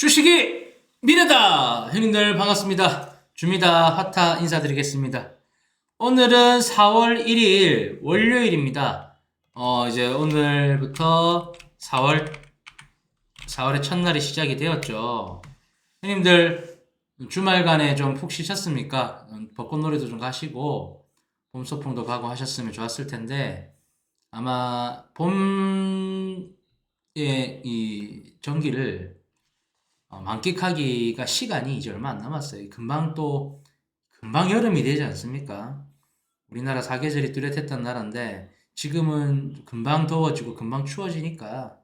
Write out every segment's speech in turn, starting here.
주식이 미래다! 형님들 반갑습니다. 주미다 화타 인사드리겠습니다. 오늘은 4월 1일 월요일입니다. 어, 이제 오늘부터 4월, 4월의 첫날이 시작이 되었죠. 형님들 주말간에 좀 푹 쉬셨습니까? 음, 벚꽃놀이도 좀 가시고, 봄 소풍도 가고 하셨으면 좋았을 텐데, 아마 봄의 이 전기를 어, 만끽하기가 시간이 이제 얼마 안 남았어요. 금방 또 금방 여름이 되지 않습니까? 우리나라 사계절이 뚜렷했던 나라인데 지금은 금방 더워지고 금방 추워지니까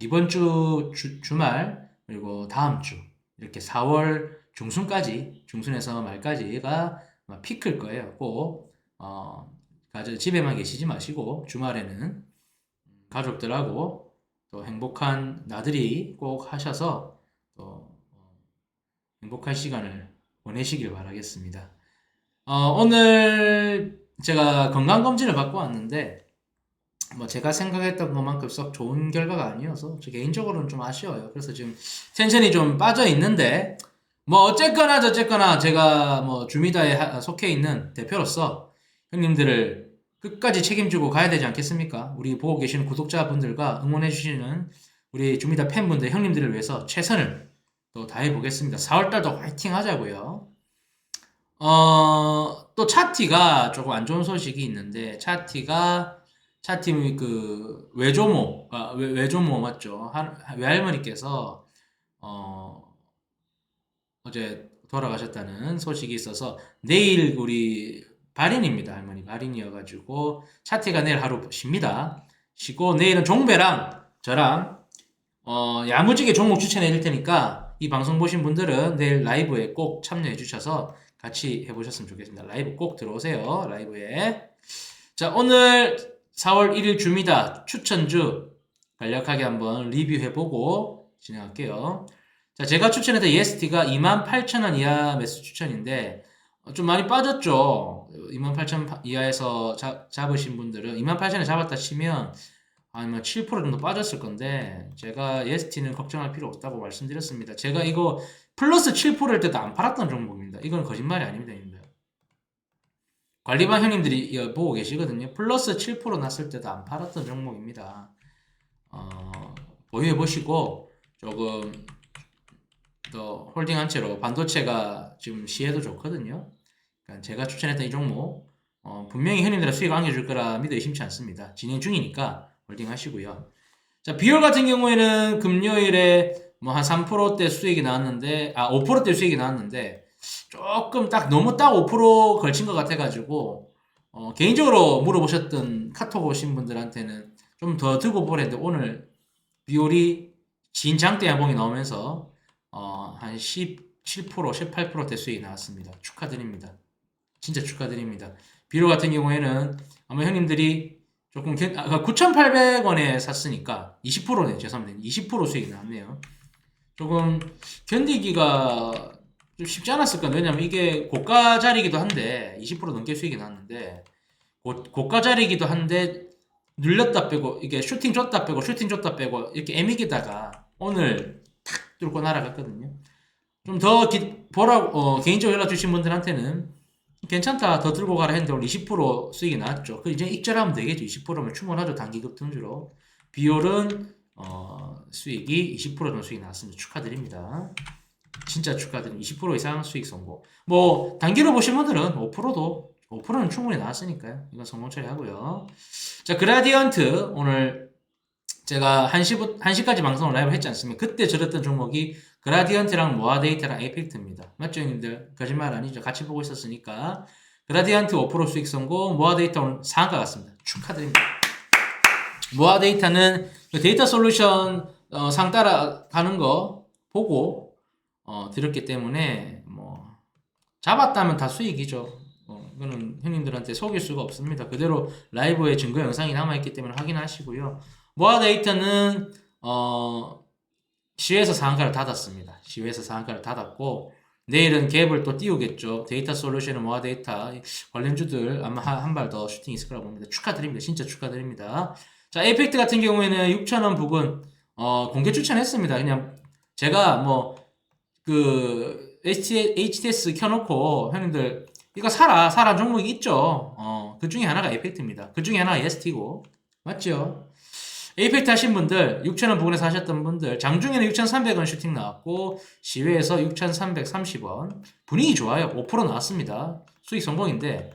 이번 주, 주 주말 그리고 다음 주 이렇게 4월 중순까지 중순에서 말까지가 피크일 거예요. 꼭 어, 집에만 계시지 마시고 주말에는 가족들하고 또 행복한 나들이 꼭 하셔서 또 어, 행복한 시간을 보내시길 바라겠습니다. 어, 오늘 제가 건강검진을 받고 왔는데 뭐 제가 생각했던 것만큼 썩 좋은 결과가 아니어서 저 개인적으로는 좀 아쉬워요. 그래서 지금 텐션이 좀 빠져 있는데 뭐 어쨌거나 저쨌거나 제가 뭐 주미다에 하- 속해 있는 대표로서 형님들을 끝까지 책임지고 가야 되지 않겠습니까? 우리 보고 계시는 구독자분들과 응원해 주시는 우리 주미다 팬분들 형님들을 위해서 최선을 또 다 해 보겠습니다. 4월달도 화이팅 하자고요. 어, 또 차티가 조금 안 좋은 소식이 있는데 차티가 차티 그 외조모 아, 외, 외조모 맞죠? 할- 외할머니께서 어, 어제 돌아가셨다는 소식이 있어서 내일 우리 발인입니다. 할머니 발인이어가지고 차티가 내일 하루 쉽니다. 쉬고 내일은 종배랑 저랑 어, 야무지게 종목 추천해 드릴 테니까 이 방송 보신 분들은 내일 라이브에 꼭 참여해 주셔서 같이 해보셨으면 좋겠습니다. 라이브 꼭 들어오세요. 라이브에. 자, 오늘 4월 1일 주미다 추천주 간략하게 한번 리뷰해보고 진행할게요. 자, 제가 추천했던 EST가 28,000원 이하 매수 추천인데 어, 좀 많이 빠졌죠. 28,000원 이하에서 잡, 잡으신 분들은 28,000원 잡았다 치면 아니면 7% 정도 빠졌을 건데 제가 EST는 걱정할 필요 없다고 말씀드렸습니다. 제가 이거 플러스 7%일 때도 안 팔았던 종목입니다. 이건 거짓말이 아닙니다. 관리반 형님들이 보고 계시거든요. 플러스 7% 났을 때도 안 팔았던 종목입니다. 어, 보유해 보시고 조금 더 홀딩한 채로 반도체가 지금 시에도 좋거든요. 그러니까 제가 추천했던 이 종목 어, 분명히 형님들의 수익 안겨줄 거라 믿어 의심치 않습니다. 진행 중이니까 홀딩 하시고요. 자, 비올 같은 경우에는 금요일에 뭐 한 3%대 수익이 나왔는데, 아, 5%대 수익이 나왔는데, 조금 딱 너무 딱 5% 걸친 것 같아가지고, 어, 개인적으로 물어보셨던 카톡 오신 분들한테는 좀 더 들고 보랬는데, 오늘 비올이 진장대 야봉이 나오면서, 어, 한 17%, 18%대 수익이 나왔습니다. 축하드립니다. 진짜 축하드립니다. 비올 같은 경우에는 아마 형님들이 조금 견, 아, 9,800원에 샀으니까 20%네 죄송합니다. 20% 수익이 나왔네요. 조금 견디기가 좀 쉽지 않았을 거예요. 왜냐면 이게 고가 자리이기도 한데 20% 넘게 수익이 나왔는데 고, 고가 자리이기도 한데 눌렸다 빼고 이게 슈팅 줬다 빼고 슈팅 줬다 빼고 이렇게 애미기다가 오늘 탁 뚫고 날아갔거든요. 좀 더 보라고 어, 개인적으로 연락 주신 분들한테는 괜찮다 더 들고 가라 했는데 오늘 20% 수익이 나왔죠. 그 이제 익절하면 되겠죠. 20%면 충분하죠. 단기급 등주로. 비율은 어, 수익이 20% 정도 수익이 나왔습니다. 축하드립니다. 진짜 축하드립니다. 20% 이상 수익 성공. 뭐 단기로 보신 분들은 5%도 5%는 충분히 나왔으니까요. 이건 성공 처리하고요. 자 그라디언트 오늘 제가 1시 1시까지 방송을 라이브 했지 않습니까? 그때 저랬던 종목이 그라디언트랑 모아 데이터랑 에이펙트입니다. 맞죠, 형님들? 거짓말 아니죠. 같이 보고 있었으니까. 그라디언트 5% 수익 성공, 모아 데이터 오늘 상한가 같습니다. 축하드립니다. 모아 데이터는 그 데이터 솔루션 어, 상 따라가는 거 보고 어, 들었기 때문에 뭐 잡았다면 다 수익이죠. 어, 이거는 형님들한테 속일 수가 없습니다. 그대로 라이브에 증거 영상이 남아있기 때문에 확인하시고요. 모아 데이터는 어, 시외에서 상한가를 닫았습니다. 시외에서 상한가를 닫았고 내일은 갭을 또 띄우겠죠. 데이터 솔루션은 모아 데이터 관련주들 아마 한 발 더 슈팅 있을 거라고 봅니다. 축하드립니다. 진짜 축하드립니다. 자, 에이펙트 같은 경우에는 6,000원 부근 어, 공개 추천했습니다. 그냥 제가 뭐그 HTS 켜놓고 형님들 이거 사라 사라 종목이 있죠. 어, 그 중에 하나가 에이펙트입니다. 그 중에 하나가 ST고 맞죠? 에이펙트 하신 분들 6,000원 부근에서 하셨던 분들 장중에는 6,300원 슈팅 나왔고 시외에서 6,330원 분위기 좋아요. 5% 나왔습니다. 수익 성공인데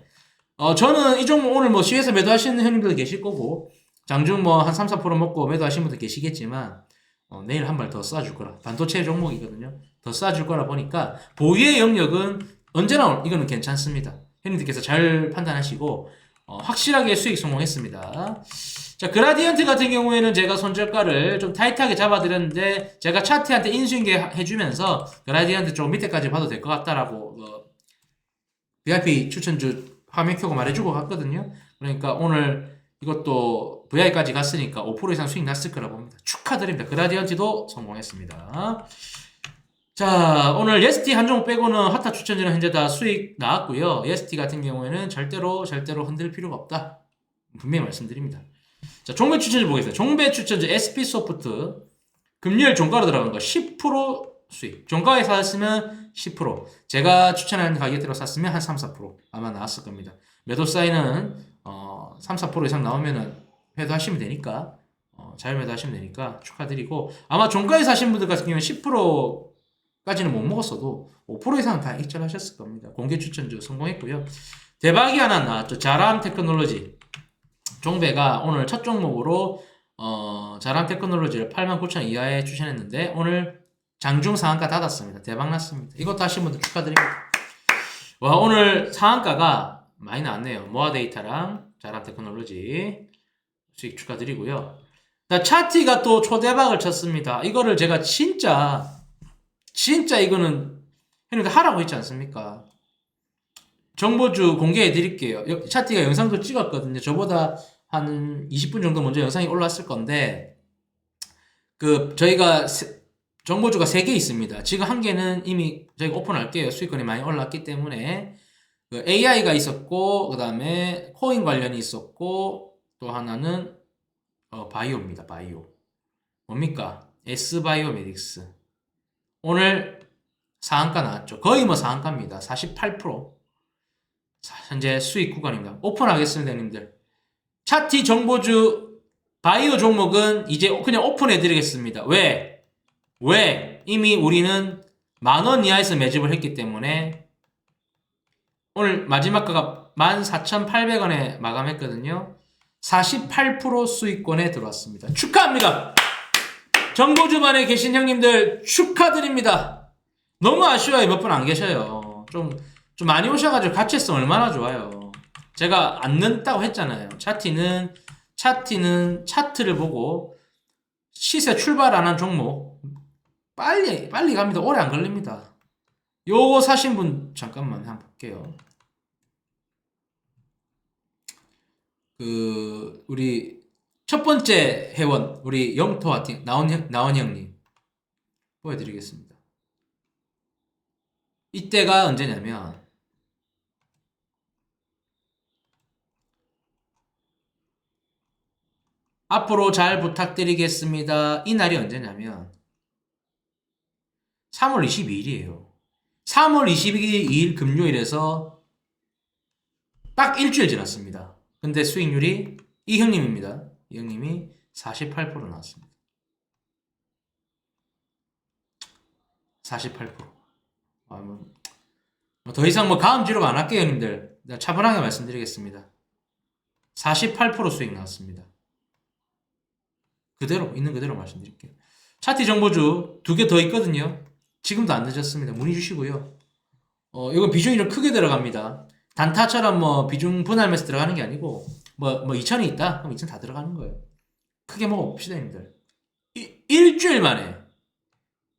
어, 저는 이 종목 오늘 뭐 시외에서 매도하시는 형님들도 계실 거고 장중 뭐 한 3, 4% 먹고 매도하신 분들 계시겠지만 어, 내일 한 발 더 쏴줄 거라 반도체 종목이거든요. 더 쏴줄 거라 보니까 보유의 영역은 언제나 이거는 괜찮습니다. 형님들께서 잘 판단하시고 어, 확실하게 수익 성공했습니다. 자 그라디언트 같은 경우에는 제가 손절가를 좀 타이트하게 잡아드렸는데 제가 차트한테 인수인계 해주면서 그라디언트 좀 밑에까지 봐도 될 것 같다라고 어, VIP 추천주 화면 켜고 말해주고 갔거든요. 그러니까 오늘 이것도 VI까지 갔으니까 5% 이상 수익 났을 거라고 봅니다. 축하드립니다. 그라디언트도 성공했습니다. 자, 오늘 예스티 한 종목 빼고는 핫타 추천주는 현재 다 수익 나왔고요. 예스티 같은 경우에는 절대로 절대로 흔들 필요가 없다. 분명히 말씀드립니다. 자, 종배 추천주 보겠습니다. 종배 추천주 SP 소프트 금요일 종가로 들어간 거 10% 수익. 종가에 샀으면 10%. 제가 추천하는 가격대로 샀으면 한 3, 4% 아마 나왔을 겁니다. 매도 사인은 어, 3, 4% 이상 나오면은 매도하시면 되니까 어, 잘 매도 하시면 되니까 축하드리고 아마 종가에 사신 분들 같은 경우는 10% 까지는 못 먹었어도 5% 이상 다 익절하셨을 겁니다. 공개 추천주 성공했고요. 대박이 하나 나왔죠. 자람 테크놀로지. 종배가 오늘 첫 종목으로 어, 자람 테크놀로지를 89,000 이하에 추천했는데 오늘 장중 상한가 닫았습니다. 대박 났습니다. 이것도 하신 분들 축하드립니다. 와 오늘 상한가가 많이 나왔네요. 모아 데이터랑 자람 테크놀로지 수익 축하드리고요. 자, 차티가 또 초대박을 쳤습니다. 이거를 제가 진짜 진짜 이거는 형님들 하라고 했지 않습니까? 정보주 공개해 드릴게요. 여- 차티가 영상도 찍었거든요. 저보다 한 20분 정도 먼저 영상이 올라왔을 건데 그 저희가 세- 정보주가 3개 있습니다. 지금 한 개는 이미 저희가 오픈할게요. 수익권이 많이 올랐기 때문에 그 AI가 있었고 그 다음에 코인 관련이 있었고 또 하나는 어, 바이오입니다. 바이오. 뭡니까? S바이오메딕스. 오늘 상한가 나왔죠. 거의 뭐 상한가입니다. 48%. 자, 현재 수익 구간입니다. 오픈하겠습니다, 형님들. 차티 정보주 바이오 종목은 이제 그냥 오픈해 드리겠습니다. 왜? 왜? 이미 우리는 만 원 이하에서 매집을 했기 때문에 오늘 마지막 가가 14,800원에 마감했거든요. 48% 수익권에 들어왔습니다. 축하합니다. 정보주반에 계신 형님들 축하드립니다. 너무 아쉬워요. 몇 분 안 계셔요. 좀, 좀 많이 오셔가지고 가치성 얼마나 좋아요. 제가 안 넣다고 했잖아요. 차티는, 차티는 차트를 보고 시세 출발 안 한 종목 빨리, 빨리 갑니다. 오래 안 걸립니다. 요거 사신 분 잠깐만 한번 볼게요. 그, 우리 첫 번째 회원 우리 영토와 팀 나온 형, 나온 형님 보여드리겠습니다. 이때가 언제냐면 앞으로 잘 부탁드리겠습니다. 이 날이 언제냐면 3월 22일이에요. 3월 22일 금요일에서 딱 일주일 지났습니다. 근데 수익률이 이 형님입니다. 이 형님이 48% 나왔습니다. 48%. 아, 뭐, 뭐더 이상 뭐 가음 지르고 안 할게요, 형님들. 내가 차분하게 말씀드리겠습니다. 48% 수익 나왔습니다. 그대로, 있는 그대로 말씀드릴게요. 차티 정보주 두 개 더 있거든요. 지금도 안 늦었습니다. 문의 주시고요. 어, 이건 비중이 좀 크게 들어갑니다. 단타처럼 뭐 비중 분할매서 들어가는 게 아니고 뭐, 뭐 2천이 있다? 그럼 2천 다 들어가는 거예요. 크게 먹어봅시다, 형님들. 이- 일주일 만에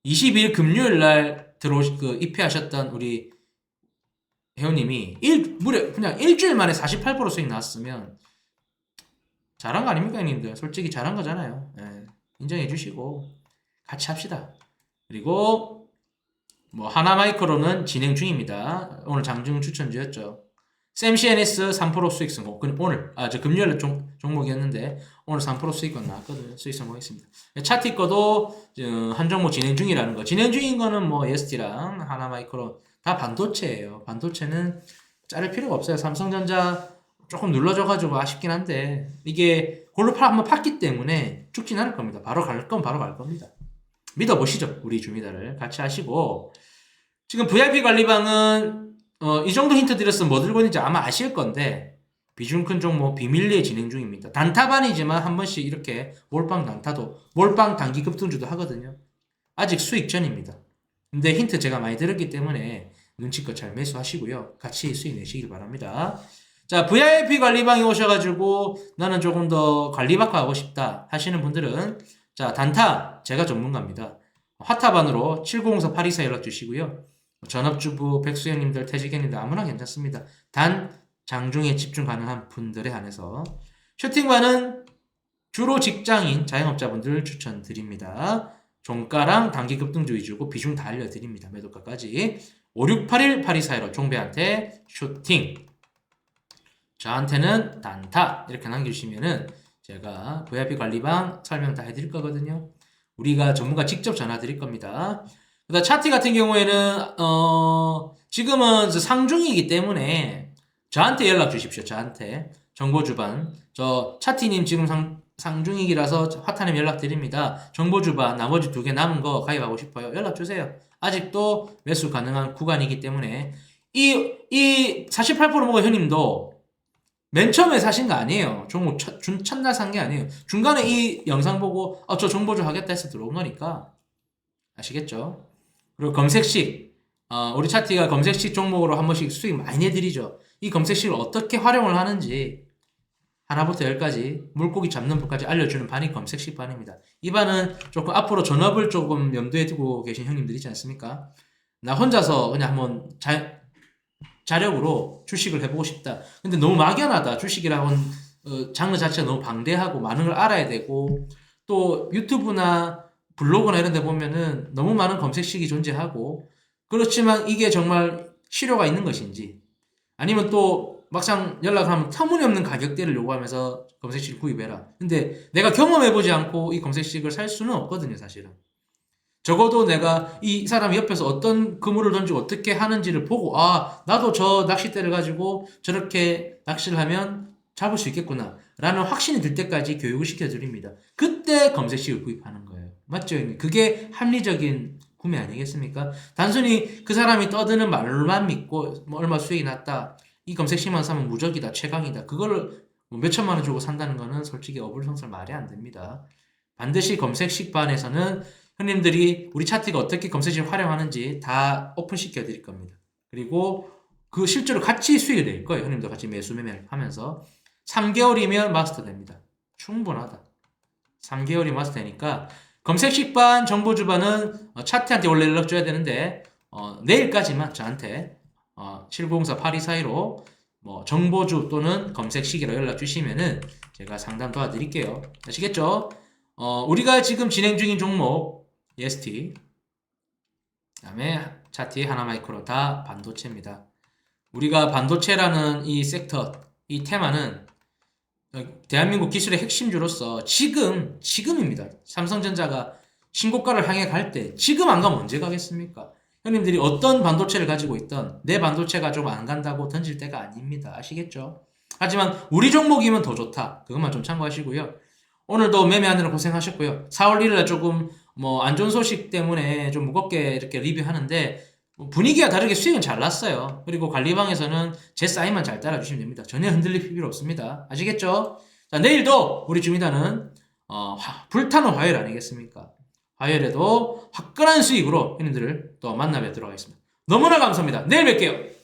22일 금요일 날 들어오시, 그, 입회하셨던 우리 회원님이 일, 무려 그냥 일주일 만에 48% 수익 나왔으면 잘한 거 아닙니까, 형님들? 솔직히 잘한 거잖아요. 예, 인정해 주시고 같이 합시다. 그리고 뭐 하나마이크로는 진행 중입니다. 오늘 장중 추천주였죠. 샘 CNS 3% 수익 성공. 그 오늘 아 저 금요일 종, 종목이었는데 오늘 3% 수익권 나왔거든요. 수익 성공했습니다. 차티 거도 어, 한 종목 진행 중이라는 거. 진행 중인 거는 뭐 EST랑 하나마이크로 다 반도체예요. 반도체는 자를 필요가 없어요. 삼성전자 조금 눌러져가지고 아쉽긴 한데 이게 골로 팔 한번 팠기 때문에 죽진 않을 겁니다. 바로 갈 건 바로 갈 겁니다. 믿어보시죠. 우리 주미다를 같이 하시고 지금 VIP 관리방은 어, 이 정도 힌트 드렸으면 뭐 들고 있는지 아마 아실 건데 비중 큰 종목 비밀리에 진행 중입니다. 단타반이지만 한 번씩 이렇게 몰빵 단타도 몰빵 단기 급등주도 하거든요. 아직 수익 전입니다. 근데 힌트 제가 많이 들었기 때문에 눈치껏 잘 매수하시고요. 같이 수익 내시길 바랍니다. 자, VIP 관리방에 오셔가지고 나는 조금 더 관리받고 하고 싶다 하시는 분들은 자, 단타 제가 전문가입니다. 화타반으로 7004-8224 연락 주시고요. 전업주부, 백수형님들, 퇴직형님들 아무나 괜찮습니다. 단 장중에 집중 가능한 분들에 한해서 쇼팅반은 주로 직장인, 자영업자분들 추천드립니다. 종가랑 단기 급 등주 위주고 비중 다 알려드립니다. 매도가까지 5681-8241로 종배한테 쇼팅 저한테는 단타 이렇게 남겨주시면은 제가 VIP 관리방 설명 다 해드릴 거거든요. 우리가 전문가 직접 전화 드릴 겁니다. 그다음 차티 같은 경우에는 어 지금은 저 상중이기 때문에 저한테 연락 주십시오. 저한테 정보 주반 저 차티님 지금 상 상중이기라서 화타님 연락 드립니다. 정보 주반 나머지 두 개 남은 거 가입하고 싶어요. 연락 주세요. 아직도 매수 가능한 구간이기 때문에 이 이 48% 먹은 형님도 맨 처음에 사신 거 아니에요. 종목 첫, 준, 첫날 산 게 아니에요. 중간에 이 영상 보고 아, 저 정보 좀 하겠다 해서 들어온 거니까 아시겠죠? 그리고 검색식 어, 우리 차티가 검색식 종목으로 한 번씩 수익 많이 내드리죠. 이 검색식을 어떻게 활용을 하는지 하나부터 열까지 물고기 잡는 법까지 알려주는 반이 검색식 반입니다. 이 반은 조금 앞으로 전업을 조금 염두에 두고 계신 형님들 있지 않습니까? 나 혼자서 그냥 한번 자, 자력으로 주식을 해보고 싶다. 근데 너무 막연하다. 주식이라고는 어, 장르 자체가 너무 방대하고 많은 걸 알아야 되고 또 유튜브나 블로그나 이런 데 보면은 너무 많은 검색식이 존재하고 그렇지만 이게 정말 실효가 있는 것인지 아니면 또 막상 연락하면 터무니없는 가격대를 요구하면서 검색식을 구입해라. 근데 내가 경험해보지 않고 이 검색식을 살 수는 없거든요, 사실은. 적어도 내가 이 사람이 옆에서 어떤 그물을 던지고 어떻게 하는지를 보고, 아, 나도 저 낚싯대를 가지고 저렇게 낚시를 하면 잡을 수 있겠구나. 라는 확신이 들 때까지 교육을 시켜드립니다. 그때 검색식을 구입하는 거예요. 맞죠? 그게 합리적인 구매 아니겠습니까? 단순히 그 사람이 떠드는 말만 믿고 뭐 얼마 수익이 났다. 이 검색식만 사면 무적이다, 최강이다. 그거를 뭐 몇천만 원 주고 산다는 거는 솔직히 어불성설 말이 안 됩니다. 반드시 검색식 반에서는 형님들이 우리 차트가 어떻게 검색식을 활용하는지 다 오픈시켜 드릴 겁니다. 그리고 그 실제로 같이 수익을 낼 거예요. 형님도 같이 매수 매매를 하면서 3개월이면 마스터 됩니다. 충분하다. 3개월이 마스터 되니까 검색 식 반 정보 주반은 어, 차트한테 원래 연락 줘야 되는데 어, 내일까지만 저한테 어, 7904-8242로 뭐 정보주 또는 검색식이라 연락 주시면은 제가 상담 도와드릴게요. 아시겠죠? 어, 우리가 지금 진행 중인 종목 EST 그다음에 차티 하나마이크로 다 반도체입니다. 우리가 반도체라는 이 섹터, 이 테마는 대한민국 기술의 핵심주로서 지금 지금입니다. 삼성전자가 신고가를 향해 갈 때 지금 안 가면 언제 가겠습니까? 형님들이 어떤 반도체를 가지고 있던 내 반도체가 좀 안 간다고 던질 때가 아닙니다. 아시겠죠? 하지만 우리 종목이면 더 좋다. 그것만 좀 참고하시고요. 오늘도 매매하느라 고생하셨고요. 4월 1일에 조금 뭐 안 좋은 소식 때문에 좀 무겁게 이렇게 리뷰하는데 뭐 분위기가 다르게 수익은 잘 났어요. 그리고 관리방에서는 제 사인만 잘 따라주시면 됩니다. 전혀 흔들릴 필요 없습니다. 아시겠죠? 자, 내일도 우리 주민단은 어, 화- 불타는 화요일 아니겠습니까? 화요일에도 화끈한 수익으로 형님들을 또 만나 뵙도록 하겠습니다. 너무나 감사합니다. 내일 뵐게요.